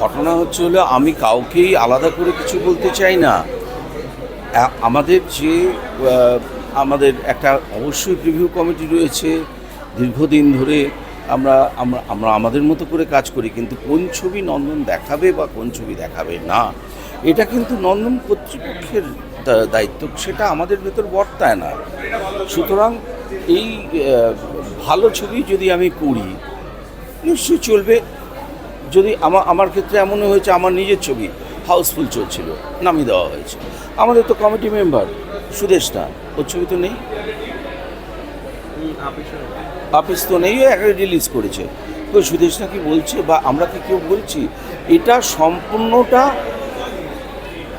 ঘটনা হচ্ছে হলো, আমি কাউকেই আলাদা করে কিছু বলতে চাই না। আমাদের যে আমাদের একটা অবশ্যই রিভিউ কমিটি রয়েছে, দীর্ঘদিন ধরে আমরা আমরা আমরা আমাদের মতো করে কাজ করি, কিন্তু কোন ছবি নন্দন দেখাবে বা কোন ছবি দেখাবে না, এটা কিন্তু নন্দন কর্তৃপক্ষের দায়িত্ব, সেটা আমাদের ভেতর বর্তায় না। সুতরাং এই ভালো ছবি যদি আমি করি, নিশ্চয়ই চলবে। যদি আমার আমার ক্ষেত্রে এমনও হয়েছে, আমার নিজের ছবি, হাউসফুল চলছিল, নামিয়ে দেওয়া হয়েছে। আমাদের তো কমিটি মেম্বার, সুদেশ না ওর ছবি তো নেই। আপিস তো নেই একটা রিলিজ করেছে। তো সুদেশ না কি বলছে, বা আমরা কি কেউ বলছি? এটা সম্পূর্ণটা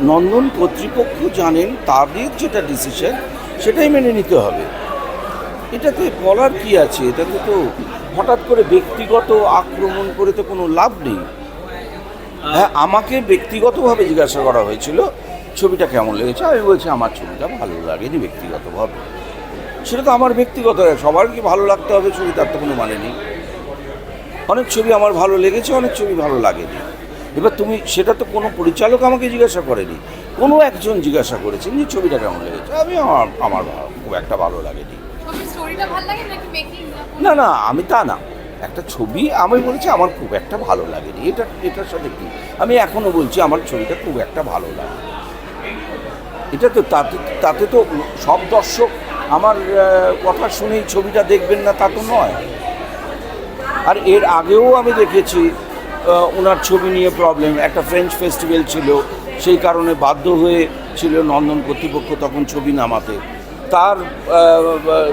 নন্দন কর্তৃপক্ষ জানেন তাদের যেটা ডিসিশন সেটাই মেনে নিতে হবে। এটাতে বলার কি আছে? এটাতে তো হঠাৎ করে ব্যক্তিগত আক্রমণ করে তো কোনো লাভ নেই। হ্যাঁ আমাকে ব্যক্তিগতভাবে জিজ্ঞাসা করা হয়েছিল, ছবিটা কেমন লেগেছে? আমি বলছি, আমার ছবিটা ভালো লাগেনি ব্যক্তিগতভাবে। সেটা তো আমার ব্যক্তিগত সবার কি ভালো লাগতে হবে, ছবি তার তো কোনো মানে নেই। অনেক ছবি আমার ভালো লেগেছে, অনেক ছবি ভালো লাগেনি। এবার তুমি, সেটা তো কোনো পরিচালক আমাকে জিজ্ঞাসা করেনি। কোনো একজন জিজ্ঞাসা করেছেন যে, ছবিটা কেমন লেগেছে? আমি, আমার আমার খুব একটা ভালো লাগেনি। না না আমি তা না। একটা ছবি আমি বলেছি আমার খুব একটা ভালো লাগেনি। এটা, এটার সাথে কি? আমি এখনও বলছি আমার ছবিটা খুব একটা ভালো লাগে এটা তো তাতে তাতে তো সব দর্শক আমার কথা শুনেই ছবিটা দেখবেন না তা তো নয়। আর এর আগেও আমি দেখেছি ওনার ছবি নিয়ে প্রবলেম একটা ফ্রেঞ্চ ফেস্টিভ্যাল ছিল, সেই কারণে বাধ্য হয়ে ছিল নন্দন কর্তৃপক্ষ তখন ছবি নামাতে। তার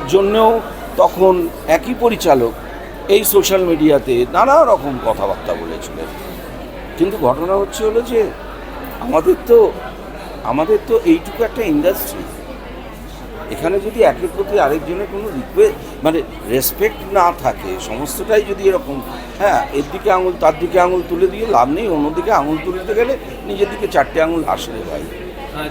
জন্যেও তখন একই পরিচালক এই সোশ্যাল মিডিয়াতে নানা রকম কথাবার্তা বলেছিলেন। কিন্তু ঘটনা হচ্ছে হলো যে আমাদের তো আমাদের তো এইটুকু একটা ইন্ডাস্ট্রি এখানে যদি একের প্রতি আরেকজনের কোনো রিকোয়েস্ট মানে রেসপেক্ট না থাকে সমস্তটাই যদি এরকম হ্যাঁ এর দিকে আঙুল তার দিকে আঙুল তুলে দিয়ে লাভ নেই অন্যদিকে আঙুল তুলতে গেলে নিজের দিকে চারটে আঙুল আসলে আহ,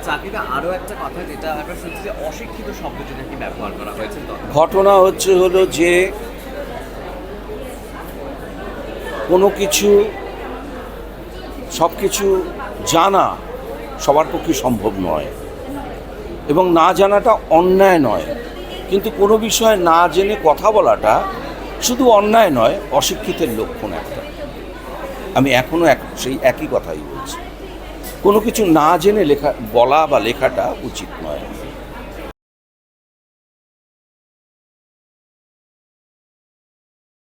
চাকরিতে একটা কথা যেটা আমরা শুনছি যে অশিক্ষিত শব্দটি নাকি ব্যবহার করা হয়েছে। ঘটনা হচ্ছে হলো যে কোনো কিছু সব কিছু জানা সবার পক্ষে সম্ভব নয় এবং না জানাটা অন্যায় নয়। কিন্তু কোনো বিষয়ে না জেনে কথা বলাটা শুধু অন্যায় নয়, অশিক্ষিতের লক্ষণ একটা। আমি এখনও এক, সেই একই কথাই বলছি। কোনো কিছু না জেনে লেখা বলা বা লেখাটা উচিত নয়।